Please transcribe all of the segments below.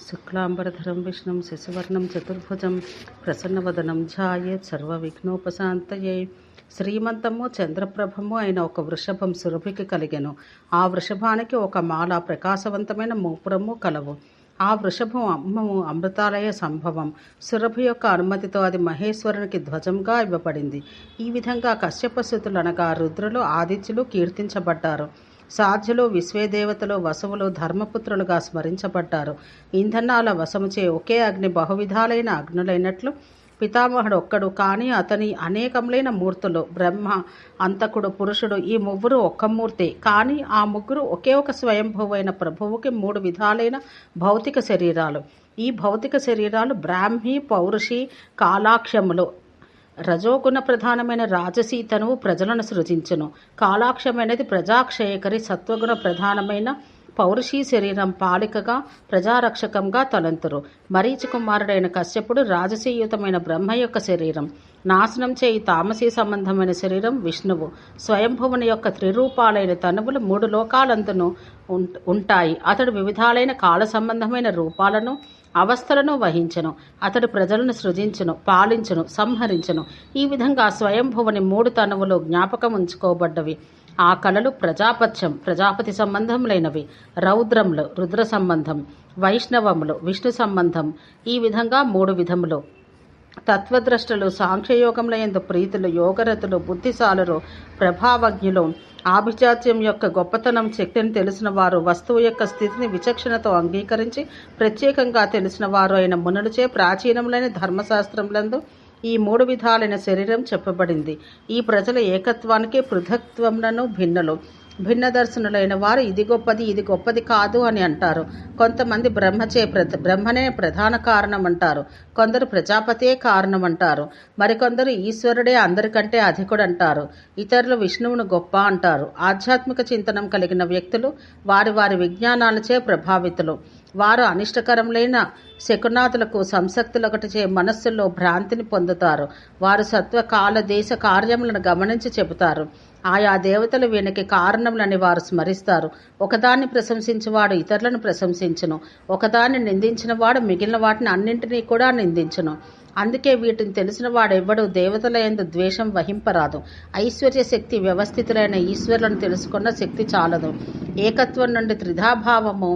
శుక్లాంబరధరం విష్ణుం శశివర్ణం చతుర్భుజం ప్రసన్నవదనం సర్వ సర్వవిఘ్నోపశాంతయే. శ్రీమంతము చంద్రప్రభము అయిన ఒక వృషభం సురభికి కలిగెను. ఆ వృషభానికి ఒక మాల ప్రకాశవంతమైన మూపురము కలవు. ఆ వృషభం అమ్మము అమృతాలయ సంభవం. సురభి యొక్క అనుమతితో అది మహేశ్వరునికి ధ్వజంగా ఇవ్వబడింది. ఈ విధంగా కశ్యపశుతులు అనగా రుద్రులు ఆదిత్యులు కీర్తించబడ్డారు. సాధ్యులు విశ్వేదేవతలు వసవులు ధర్మపుత్రులుగా స్మరించబడ్డారు. ఇంధనాల వశముచే ఒకే అగ్ని బహువిధాలైన అగ్నులైనట్లు పితామహుడు ఒక్కడు కానీ అతని అనేకములైన మూర్తులు బ్రహ్మ అంతకుడు పురుషుడు ఈ ముగ్గురు ఒక్క మూర్తి. కానీ ఆ ముగ్గురు ఒకే ఒక స్వయంభువైన ప్రభువుకి మూడు విధాలైన భౌతిక శరీరాలు. ఈ భౌతిక శరీరాలు బ్రాహ్మి పౌరుషి కాలాక్షములు. రజోగుణ ప్రధానమైన రాజసీ తనువు ప్రజలను సృజించును. కాలాక్షమైనది ప్రజాక్షయకరి సత్వగుణ ప్రధానమైన పౌరుషీ శరీరం పాలికగా ప్రజారక్షకంగా తలంతురు. మరీచి కుమారుడైన కశ్యపుడు రాజసీయుతమైన బ్రహ్మ యొక్క శరీరం. నాశనం చేయి తామసీ సంబంధమైన శరీరం విష్ణువు. స్వయంభువుని యొక్క త్రిరూపాలైన తనువులు మూడు లోకాలందును ఉం- ఉంటాయి. అతడు వివిధాలైన కాల సంబంధమైన రూపాలను అవస్థలను వహించను. అతడు ప్రజలను సృజించును పాలించును సంహరించును. ఈ విధంగా స్వయంభువుని మూడు తనువులు జ్ఞాపకం ఉంచుకోబడ్డవి. ఆ కళలు ప్రజాపత్యం ప్రజాపతి సంబంధములైనవి. రౌద్రములు రుద్ర సంబంధం వైష్ణవములు విష్ణు సంబంధం. ఈ విధంగా మూడు విధములు. తత్వద్రష్టలు సాంఖ్యయోగముల ఎందు ప్రీతులు యోగరతులు బుద్ధిశాలురు ప్రభావజ్ఞులు. ఆభిజాత్యం యొక్క గొప్పతనం శక్తిని తెలిసిన వారు వస్తువు యొక్క స్థితిని విచక్షణతో అంగీకరించి ప్రత్యేకంగా తెలిసిన వారు అయిన మునులచే ప్రాచీనములైన ధర్మశాస్త్రములందు ఈ మూడు విధాలైన శరీరం చెప్పబడింది. ఈ ప్రజల ఏకత్వానికి పృథక్త్వములను భిన్నలు. భిన్న దర్శనులైన వారు ఇది గొప్పది ఇది గొప్పది కాదు అని అంటారు. కొంతమంది బ్రహ్మచే ప్ర- బ్రహ్మనే ప్రధాన కారణం అంటారు కొందరు ప్రజాపతే కారణం అంటారు మరికొందరు ఈశ్వరుడే అందరికంటే అధికుడు అంటారు ఇతరులు విష్ణువును గొప్ప అంటారు. ఆధ్యాత్మిక చింతనం కలిగిన వ్యక్తులు వారి వారి విజ్ఞానాలచే ప్రభావితులు. వారు అనిష్టకరములైన శకునాథులకు సంసక్తులొకటిచే మనస్సుల్లో భ్రాంతిని పొందుతారు. వారు సత్వ కాల దేశ కార్యములను గమనించి చెబుతారు. ఆయా దేవతలు వీనికి కారణములని వారు స్మరిస్తారు. ఒకదాన్ని ప్రశంసించేవాడు ఇతరులను ప్రశంసించును. ఒకదాన్ని నిందించిన వాడు మిగిలిన వాటిని అన్నింటినీ కూడా నిందించును. అందుకే వీటిని తెలిసిన వాడెవ్వడు దేవతల ఎందు ద్వేషం వహింపరాదు. ఐశ్వర్య శక్తి వ్యవస్థితులైన ఈశ్వరులను తెలుసుకున్న శక్తి చాలదు. ఏకత్వం నుండి త్రిధాభావము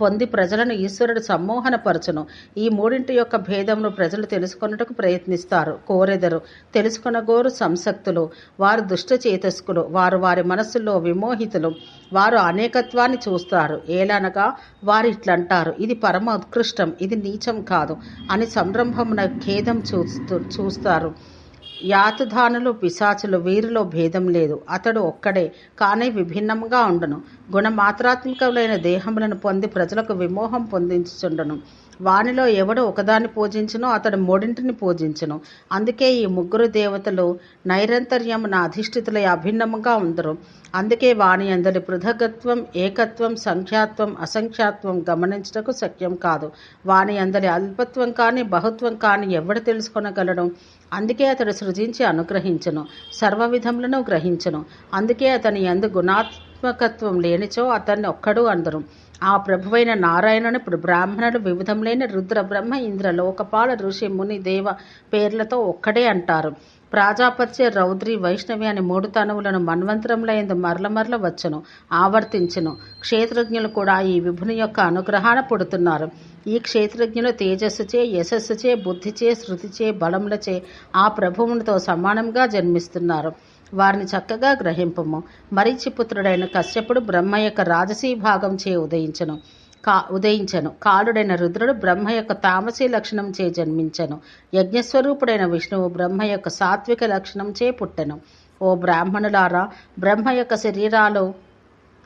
పొంది ప్రజలను ఈశ్వరుడు సమ్మోహనపరచును. ఈ మూడింటి యొక్క భేదమును ప్రజలు తెలుసుకొనుటకు ప్రయత్నిస్తారు. కోరెదరు తెలుసుకొనగోరు సంసక్తులు వారు దుష్ట చేతస్కులు వారు వారి మనస్సులో విమోహితులు వారు అనేకత్వాన్ని చూస్తారు. ఏలనగా వారు ఇట్లంటారు ఇది పరమ ఉత్కృష్టం ఇది నీచం కాదు అని సంరంభమున ఖేదం చూస్తూ చూస్తారు. యాతుధానులు పిశాచులు వీరిలో భేదం లేదు. అతడు ఒక్కడే కానీ విభిన్నంగా ఉండను. గుణమాత్రాత్మకములైన దేహములను పొంది ప్రజలకు విమోహం పొందించుచుండను. వానిలో ఎవడు ఒకదాన్ని పూజించునో అతడు మూడింటిని పూజించును. అందుకే ఈ ముగ్గురు దేవతలు నైరంతర్యమున అధిష్ఠితులై అభిన్నముగా ఉందరు. అందుకే వాని అందరి పృథగత్వం ఏకత్వం సంఖ్యాత్వం అసంఖ్యాత్వం గమనించటకు శక్యం కాదు. వాని అందరి అల్పత్వం కానీ బహుత్వం కానీ ఎవడు తెలుసుకొనగలడు? అందుకే అతడు సృజించి అనుగ్రహించను సర్వవిధములను గ్రహించను. అందుకే అతని ఎందు గుణాత్మకత్వం లేనిచో అతన్ని ఒక్కడు అందరు. ఆ ప్రభువైన నారాయణుని ఇప్పుడు బ్రాహ్మణుడు వివిధములైన రుద్ర బ్రహ్మ ఇంద్ర లోకపాల ఋషి ముని దేవ పేర్లతో ఒక్కడే అంటారు. ప్రాజాపత్య రౌద్రి వైష్ణవి అనే మూడు తనువులను మన్వంతరములైందు మరల మరల వచ్చును ఆవర్తించును. క్షేత్రజ్ఞులు కూడా ఈ విభుని యొక్క అనుగ్రహాన పుడుతున్నారు. ఈ క్షేత్రజ్ఞులు తేజస్సుచే యశస్సుచే బుద్ధిచే శృతిచే బలములచే ఆ ప్రభువునితో సమానంగా జన్మిస్తున్నారు. వారిని చక్కగా గ్రహింపము. మరీచిపుత్రుడైన కశ్యపుడు బ్రహ్మ యొక్క రాజసీ భాగం చే ఉదయించను. కా ఉదయించను. కాలుడైన రుద్రుడు బ్రహ్మ యొక్క తామసీ లక్షణం చే జన్మించను. యజ్ఞస్వరూపుడైన విష్ణువు బ్రహ్మ యొక్క సాత్విక లక్షణం చే పుట్టెను. ఓ బ్రాహ్మణులారా బ్రహ్మ యొక్క శరీరాలు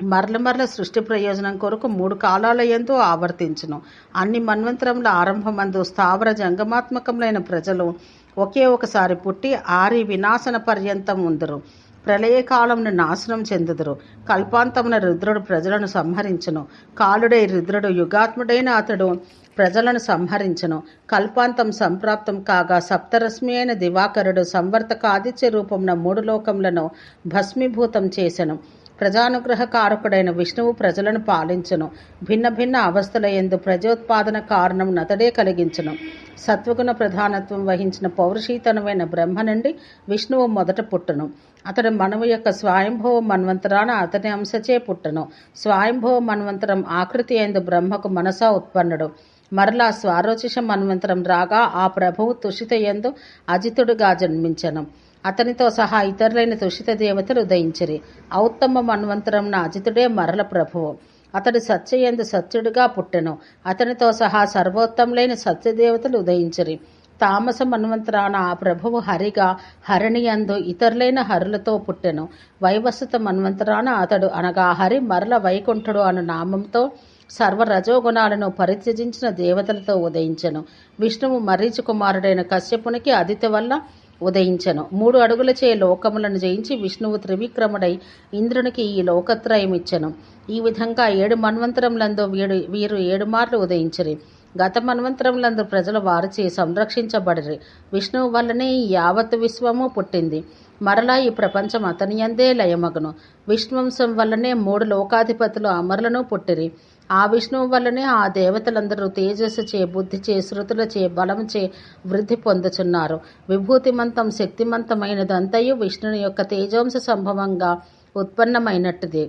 మరల మరల సృష్టి ప్రయోజనం కొరకు మూడు కాలాల ఎందు ఆవర్తించును. అన్ని మన్వంతరముల ఆరంభమందు స్థావర జంగమాత్మకములైన ప్రజలు ఒకే ఒకసారి పుట్టి ఆరి వినాశన పర్యంతం ఉందరు. ప్రళయకాలంను నాశనం చెందుదురు. కల్పాంతమున రుద్రుడు ప్రజలను సంహరించును. కాలుడై రుద్రుడు యుగాత్ముడైన అతడు ప్రజలను సంహరించను. కల్పాంతం సంప్రాప్తం కాగా సప్తరశ్మి అయిన దివాకరుడు సంవర్తక ఆదిత్య రూపమున మూడు లోకములను భస్మీభూతం చేసెను. ప్రజానుగ్రహ కారకుడైన విష్ణువు ప్రజలను పాలించును. భిన్న భిన్న అవస్థల ఎందు ప్రజోత్పాదన కారణం నతడే కలిగించును. సత్వగుణ ప్రధానత్వం వహించిన పౌరుషీతనమైన బ్రహ్మ నుండి విష్ణువు మొదట పుట్టును. అతడు మనవు యొక్క స్వయంభవ మన్వంతరాన అతని అంశచే పుట్టను. స్వయంభవ మన్వంతరం ఆకృతి ఎందు బ్రహ్మకు మనసా ఉత్పన్నుడు. మరలా స్వారోచిష మన్వంతరం రాగా ఆ ప్రభువు తుషిత ఎందు అజితుడుగా జన్మించను. అతనితో సహా ఇతరులైన తుషిత దేవతలు ఉదయించిరి. ఔత్తమ మన్వంతరంన అజితుడే మరల ప్రభువు. అతడు సత్యయందు సత్యుడుగా పుట్టెను. అతనితో సహా సర్వోత్తములైన సత్యదేవతలు ఉదయించిరి. తామస మన్వంతరాన ఆ ప్రభువు హరిగా హరిణియందు ఇతరులైన హరులతో పుట్టెను. వైవస్వత మన్వంతరాన అతడు అనగా హరి మరల వైకుంఠుడు అను నామంతో సర్వ రజోగుణాలను పరిత్యజించిన దేవతలతో ఉదయించెను. విష్ణువు మరీచి కుమారుడైన కశ్యపునికి అదితి వల్ల ఉదయించెను. మూడు అడుగులచే లోకములను జయించి విష్ణువు త్రివిక్రముడై ఇంద్రునికి ఈ లోకత్రయం ఇచ్చెను ఈ విధంగా ఏడు మన్వంతరములందు వీడు వీరు ఏడు మార్లు ఉదయించిరి. గత మన్వంతరములందు ప్రజలు వారిచి సంరక్షించబడరి. విష్ణువు వల్లనే ఈ యావత్ విశ్వము పుట్టింది. మరలా ఈ ప్రపంచం అతనియందే లయమగును. విష్ణువంశం వల్లనే మూడు లోకాధిపతులు అమరులను పుట్టిరి. ఆ విష్ణువు వల్లనే ఆ దేవతలందరూ తేజస్సు చే బుద్ధి చే శృతుల చే బలం చే వృద్ధి పొందుచున్నారు. విభూతిమంతం శక్తిమంతమైనదంతయు విష్ణుని యొక్క తేజోంశ సంభవంగా ఉత్పన్నమైనట్టుది.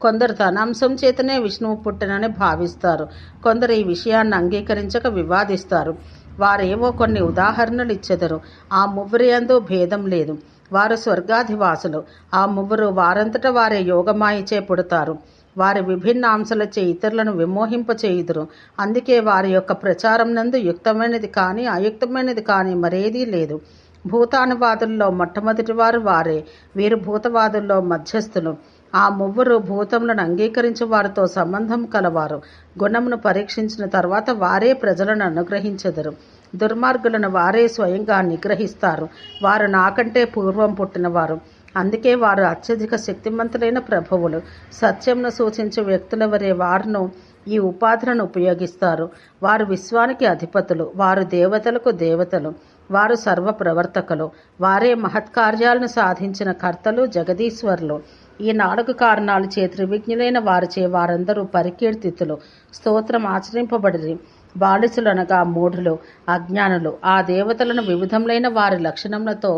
కొందరు తన అంశం చేతనే విష్ణువు పుట్టనని భావిస్తారు. కొందరు ఈ విషయాన్ని అంగీకరించక వివాదిస్తారు. వారేవో కొన్ని ఉదాహరణలు ఇచ్చెదరు. ఆ ముగ్గురి యందు భేదం లేదు. వారు స్వర్గాధివాసులు. ఆ ముగ్గురు వారంతట వారే యోగమాయిచే పుడతారు. వారి విభిన్న అంశాలచే ఇతరులను విమోహింపచేయుదురు. అందుకే వారి యొక్క ప్రచారం నందు యుక్తమైనది కానీ అయుక్తమైనది కానీ మరేదీ లేదు. భూతానువాదుల్లో మొట్టమొదటి వారు వారే. వీరు భూతవాదుల్లో మధ్యస్థులు. ఆ ముగ్గురు భూతములను అంగీకరించి వారితో సంబంధం కలవారు. గుణమును పరీక్షించిన తర్వాత వారే ప్రజలను అనుగ్రహించెదరు. దుర్మార్గులను వారే స్వయంగా నిగ్రహిస్తారు. వారు నాకంటే పూర్వం పుట్టినవారు. అందుకే వారు అత్యధిక శక్తిమంతులైన ప్రభువులు. సత్యంను సూచించే వ్యక్తుల వరే వారును ఈ ఉపాధులను ఉపయోగిస్తారు. వారు విశ్వానికి అధిపతులు. వారు దేవతలకు దేవతలు. వారు సర్వ ప్రవర్తకులు వారే మహత్కార్యాలను సాధించిన కర్తలు జగదీశ్వరులు. ఈ నాలుగు కారణాలు చే త్రివిజ్ఞులైన వారిచే వారందరూ పరికీర్తితులు. స్తోత్రం ఆచరింపబడిరి. బాలిసులనగా మూఢులు అజ్ఞానులు. ఆ దేవతలను వివిధములైన వారి లక్షణములతో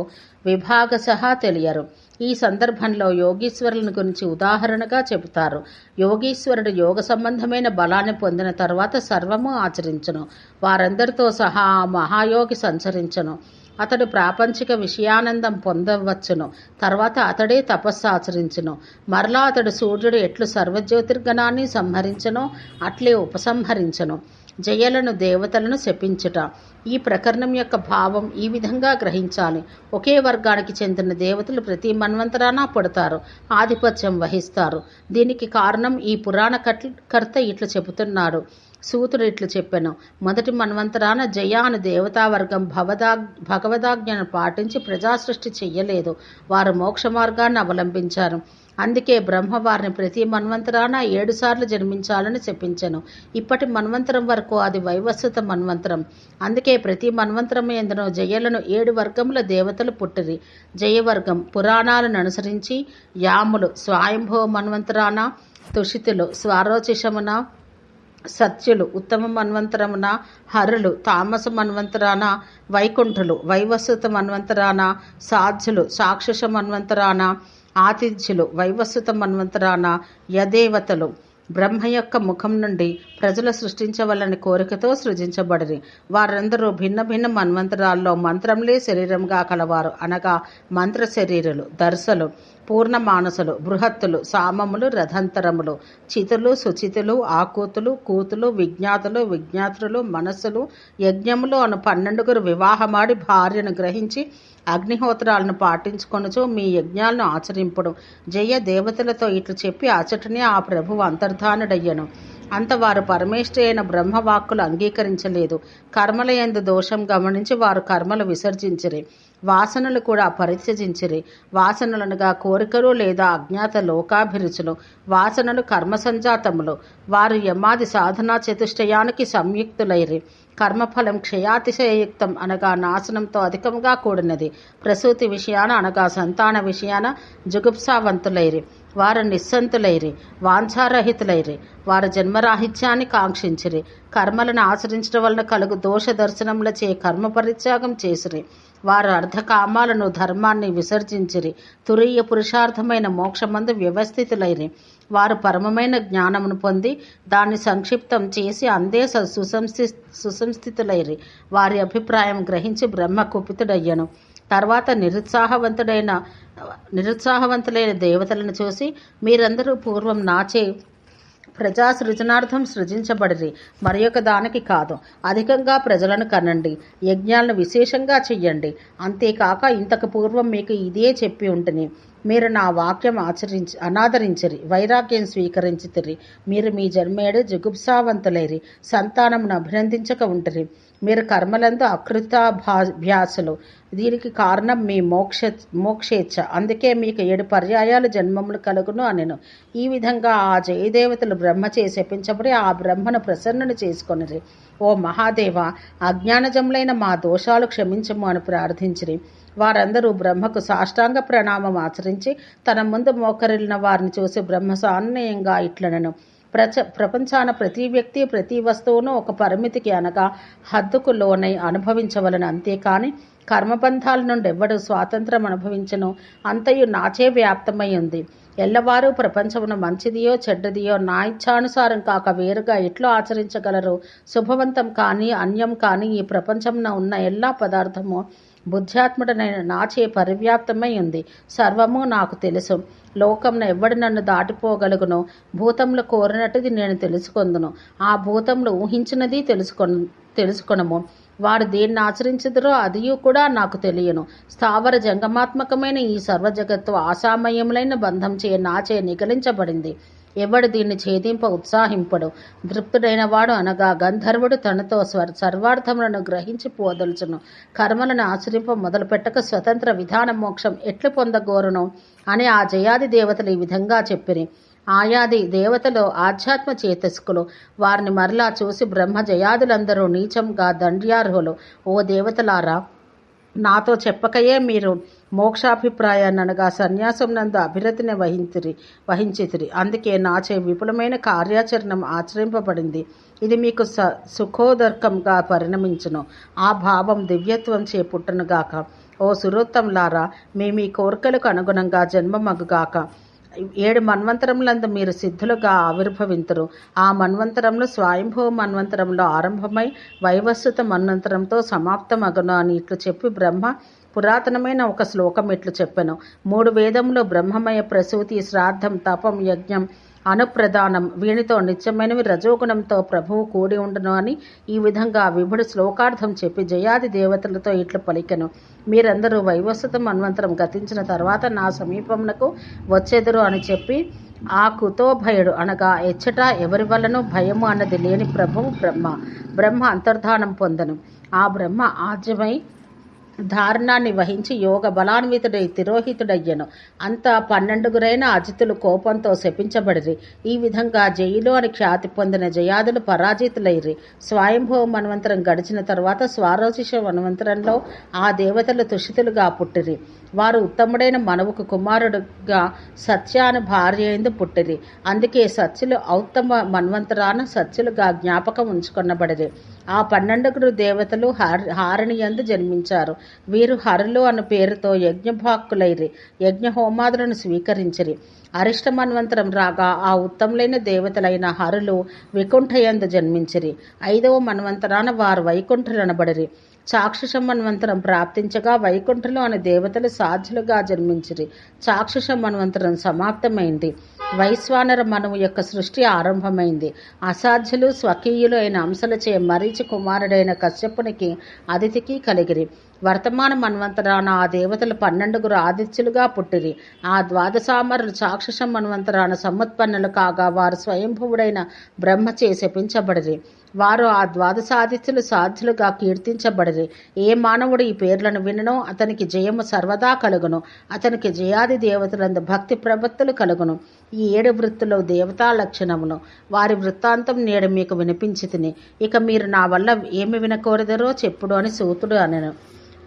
విభాగశః తెలియరు. ఈ సందర్భంలో యోగీశ్వరులను గురించి ఉదాహరణగా చెబుతారు. యోగీశ్వరుడు యోగ సంబంధమైన బలాన్ని పొందిన తర్వాత సర్వము ఆచరించును. వారందరితో సహా ఆ మహాయోగి సంచరించును. అతడు ప్రాపంచిక విషయానందం పొందవచ్చును. తర్వాత అతడే తపస్సు ఆచరించును. మరలా అతడు సూర్యుడు ఎట్లు సర్వజ్యోతిర్గణాన్ని సంహరించనో అట్లే ఉపసంహరించను. జయలను దేవతలను శపించుట. ఈ ప్రకరణం యొక్క భావం ఈ విధంగా గ్రహించాలి. ఒకే వర్గానికి చెందిన దేవతలు ప్రతి మన్వంతరాన పుడతారు ఆధిపత్యం వహిస్తారు. దీనికి కారణం ఈ పురాణ కట్- కర్త ఇట్లు చెబుతున్నాడు. సూతుడు ఇట్లు చెప్పాను. మొదటి మన్వంతరాన జయ అను దేవతావర్గం భవదా భగవదాజ్ఞను పాటించి ప్రజాసృష్టి చెయ్యలేదు. వారు మోక్ష మార్గాన్ని అవలంబించారు. అందుకే బ్రహ్మ వారిని ప్రతి మన్వంతరాన ఏడుసార్లు జన్మించాలని చెప్పించను. ఇప్పటి మన్వంతరం వరకు అది వైవస్వత మన్వంతరం. అందుకే ప్రతి మన్వంతరం ఎందునో జయలను ఏడు వర్గముల దేవతలు పుట్టిరి. జయవర్గం పురాణాలను అనుసరించి యాములు స్వయంభవ మన్వంతరాన తుషితులు స్వారోచిషమున సత్యులు ఉత్తమ మన్వంతరమున హరులు తామస మన్వంతరాన వైకుంఠులు వైవస్వత మన్వంతరాన సాధ్యులు సాక్షుష మన్వంతరాన ఆతిథ్యులు వైవస్వత మన్వంతరాన యదేవతలు. బ్రహ్మ యొక్క ముఖం నుండి ప్రజలు సృష్టించవలని కోరికతో సృజించబడిరి. వారందరూ భిన్న భిన్న మన్వంతరాల్లో మంత్రంలే శరీరంగా కలవారు. అనగా మంత్ర శరీరులు దర్శలు పూర్ణ మానసులు బృహత్తులు సామములు రథంతరములు చితులు సుచితులు ఆకూతులు కూతులు విజ్ఞాతులు విజ్ఞాతులు మనస్సులు యజ్ఞములు అను పన్నెండుగురు వివాహమాడి భార్యను గ్రహించి అగ్నిహోత్రాలను పాటించుకొనుచు మీ యజ్ఞాలను ఆచరింపుడు. జయ దేవతలతో ఇట్లు చెప్పి అచటనే ఆ ప్రభువు అంతర్ధానుడయ్యను. అంత వారు పరమేష్ఠి అయిన బ్రహ్మవాక్కులు అంగీకరించలేదు. కర్మల ఎందు దోషం గమనించి వారు కర్మలు విసర్జించిరి. వాసనలు కూడా పరిత్యజించిరి. వాసనలనుగా కోరికలు లేదా అజ్ఞాత లోకాభిరుచులు. వాసనలు కర్మ సంజాతములు వారు యమాది సాధనా చతుష్టయానికి సంయుక్తులైరి. కర్మఫలం క్షయాతిశయయుక్తం అనగా నాశనంతో అధికంగా కూడినది. ప్రసూతి విషయాన అనగా సంతాన విషయాన జుగుప్సావంతులైరి వారు నిస్సంతులైరి వాంఛారహితులైరి వారు జన్మరాహిత్యాన్ని కాంక్షించిరి. కర్మలను ఆచరించడం వలన కలుగు దోష దర్శనములచే కర్మ పరిత్యాగం చేసిరి. వారు అర్ధకామాలను ధర్మాన్ని విసర్జించిరి. తురీయ పురుషార్థమైన మోక్షమందు వ్యవస్థితులైరి. వారు పరమమైన జ్ఞానమును పొంది దాన్ని సంక్షిప్తం చేసి అందే స- సుసంస్థి సుసంస్థితులైరి. వారి అభిప్రాయం గ్రహించి బ్రహ్మ కుపితుడయ్యను తర్వాత నిరుత్సాహవంతుడైన నిరుత్సాహవంతులైన దేవతలను చూసి మీరందరూ పూర్వం నాచే ప్రజా సృజనార్థం సృజించబడిరి. మరి ఒక దానికి కాదు. అధికంగా ప్రజలను కనండి. యజ్ఞాలను విశేషంగా చెయ్యండి. అంతేకాక ఇంతకు పూర్వం మీకు ఇదే చెప్పి ఉంటుంది మీరు నా వాక్యం ఆచరించి అనాదరించరి వైరాగ్యం స్వీకరించితిరి. మీరు మీ జన్మేడు జుగుప్సావంతులైరి. సంతానమును అభినందించక ఉంటరి. మీరు కర్మలందు అకృతాభ్యాసులు. దీనికి కారణం మీ మోక్ష మోక్షేచ్ఛ. అందుకే మీకు ఏడు పర్యాయాలు జన్మములు కలుగును అనెను. ఈ విధంగా ఆ జయదేవతలు బ్రహ్మచే శపించబడి ఆ బ్రహ్మను ప్రసన్నను చేసుకొనిరి. ఓ మహాదేవ అజ్ఞానజములైన మా దోషాలు క్షమించము అని ప్రార్థించిరి. వారందరూ బ్రహ్మకు సాష్టాంగ ప్రణామం ఆచరించి తన ముందు మోకరిల్లిన వారిని చూసి బ్రహ్మ సాన్నయంగా ఇట్లనను. ప్రచ ప్రపంచాన ప్రతి వ్యక్తి ప్రతి వస్తువును ఒక పరిమితికి అనగా హద్దుకు లోనై అనుభవించవలను. అంతేకాని కర్మబంధాల నుండి ఎవ్వడు స్వాతంత్రం అనుభవించను. అంతయు నాచే వ్యాప్తమై ఉంది. ఎల్లవారూ ప్రపంచమును మంచిదియో చెడ్డదియో నా ఇచ్ఛానుసారం కాక వేరుగా ఎట్లు ఆచరించగలరు? శుభవంతం కానీ అన్యం కానీ ఈ ప్రపంచంలో ఉన్న ఎల్లా పదార్థము బుద్ధ్యాత్ముడనైన నాచే పరివ్యాప్తమై ఉంది. సర్వము నాకు తెలుసు. లోకంను ఎవ్వడు నన్ను దాటిపోగలుగునో భూతములు కోరినట్టుది నేను తెలుసుకొందును. ఆ భూతములు ఊహించినది తెలుసుకొను తెలుసుకొనము. వారు దేన్ని ఆచరించుదురో అది కూడా నాకు తెలియను. స్థావర జంగమాత్మకమైన ఈ సర్వజగత్తు ఆశామయములైన బంధం చే నాచే నిగలించబడింది. ఎవడు దీన్ని ఛేదింప ఉత్సాహింపడు? తృప్తుడైన వాడు అనగా గంధర్వుడు తనతో స్వర్ సర్వార్థములను గ్రహించి పోదలుచును. కర్మలను ఆచరింప మొదలుపెట్టక స్వతంత్ర విధాన మోక్షం ఎట్లు పొందగోరును? అని ఆ జయాది దేవతలు ఈ విధంగా చెప్పిరి. ఆయాది దేవతలు ఆధ్యాత్మ చేతస్కులు. వారిని మరలా చూసి బ్రహ్మ జయాదులందరూ నీచంగా దండ్యార్హులు. ఓ దేవతలారా నాతో చెప్పకయే మీరు మోక్షాభిప్రాయాన్ని అనగా సన్యాసం నందు అభిరతిని వహించిరి వహించితిరి. అందుకే నాచే విపులమైన కార్యాచరణం ఆచరింపబడింది. ఇది మీకు స సుఖోదర్కంగా పరిణమించును. ఆ భావం దివ్యత్వం చే పుట్టునుగాక. ఓ సురోత్తంలారా మీ మీ కోరికలకు అనుగుణంగా జన్మమగుగాక. ఏడు మన్వంతరములందు మీరు సిద్ధులుగా ఆవిర్భవింతురు. ఆ మన్వంతరంలో స్వయంభవ మన్వంతరంలో ఆరంభమై వైవస్వత మన్వంతరంతో సమాప్తమగును అని ఇట్లు చెప్పి బ్రహ్మ పురాతనమైన ఒక శ్లోకం ఇట్లు చెప్పెను. మూడు వేదములో బ్రహ్మమయ ప్రసూతి శ్రాద్ధం తపం యజ్ఞం అనుప్రదానం వీనితో నిత్యమైనవి రజోగుణంతో ప్రభువు కూడి ఉండును అని ఈ విధంగా విభుడు శ్లోకార్థం చెప్పి జయాది దేవతలతో ఇట్లు పలికెను. మీరందరూ వైవస్వత మన్వంతరం గతించిన తర్వాత నా సమీపమునకు వచ్చేదరు అని చెప్పి ఆ కుతోభయుడు అనగా ఎచ్చట ఎవరి వలనూ భయము అన్నది లేని ప్రభువు బ్రహ్మ. బ్రహ్మ అంతర్ధానం పొందను. ఆ బ్రహ్మ ఆద్యమై ధారణాన్ని వహించి యోగ బలాన్వితుడై తిరోహితుడయ్యను. అంతా పన్నెండుగురైన అజితులు కోపంతో శపించబడిరి. ఈ విధంగా జైలు అని ఖ్యాతి పొందిన జయాదులు పరాజితులైరి. స్వయంభవ మన్వంతరం గడిచిన తర్వాత స్వారోచిష మన్వంతరంలో ఆ దేవతలు తుషితులుగా పుట్టిరి. వారు ఉత్తముడైన మనవుకు కుమారుడుగా సత్యాను భార్య ఎందు పుట్టిరి. అందుకే సత్యులు ఔత్తమ మన్వంతరాన సత్యులుగా జ్ఞాపకం ఉంచుకొనబడిరి. ఆ పన్నెండుగురు దేవతలు హారిణి హారణి యందు జన్మించారు. వీరు హరులు అన్న పేరుతో యజ్ఞభాక్కులైరి యజ్ఞ హోమాదులను స్వీకరించిరి. అరిష్ట మన్వంతరం రాగా ఆ ఉత్తములైన దేవతలైన హరులు వికుంఠయందు జన్మించిరి. ఐదవ మన్వంతరాన వారు వైకుంఠులనబడిరి. చాక్షుష మన్వంతరం ప్రాప్తించగా వైకుంఠులు అనే దేవతలు సాధ్యులుగా జన్మించిరి. చాక్షుష మన్వంతరం సమాప్తమైంది. వైశ్వానర మనువు యొక్క సృష్టి ఆరంభమైంది. అసాధ్యులు స్వకీయులు అయిన అంశలచే మరీచి కుమారుడైన కశ్యపునికి అతిథికి కలిగిరి. వర్తమాన మన్వంతరాన ఆ దేవతలు పన్నెండుగురు ఆదిత్యులుగా పుట్టిరి. ఆ ద్వాదశామరులు చాక్షుష మన్వంతరాన సముత్పన్నులు కాగా వారు స్వయంభువుడైన బ్రహ్మచే శపించబడిరి వారు ఆ ద్వాదశాదిత్యులు సాధ్యులుగా కీర్తించబడిరి. ఏ మానవుడు ఈ పేర్లను విననో అతనికి జయము సర్వదా కలుగును. అతనికి జయాది దేవతలందు భక్తి ప్రవత్తులు కలుగును. ఈ ఏడు వృత్తులు దేవతా లక్షణమును వారి వృత్తాంతం నేడు మీకు వినిపించి ఇక మీరు నా వల్ల ఏమి వినకూడదరో చెప్పుడు అని సూతుడు అనను.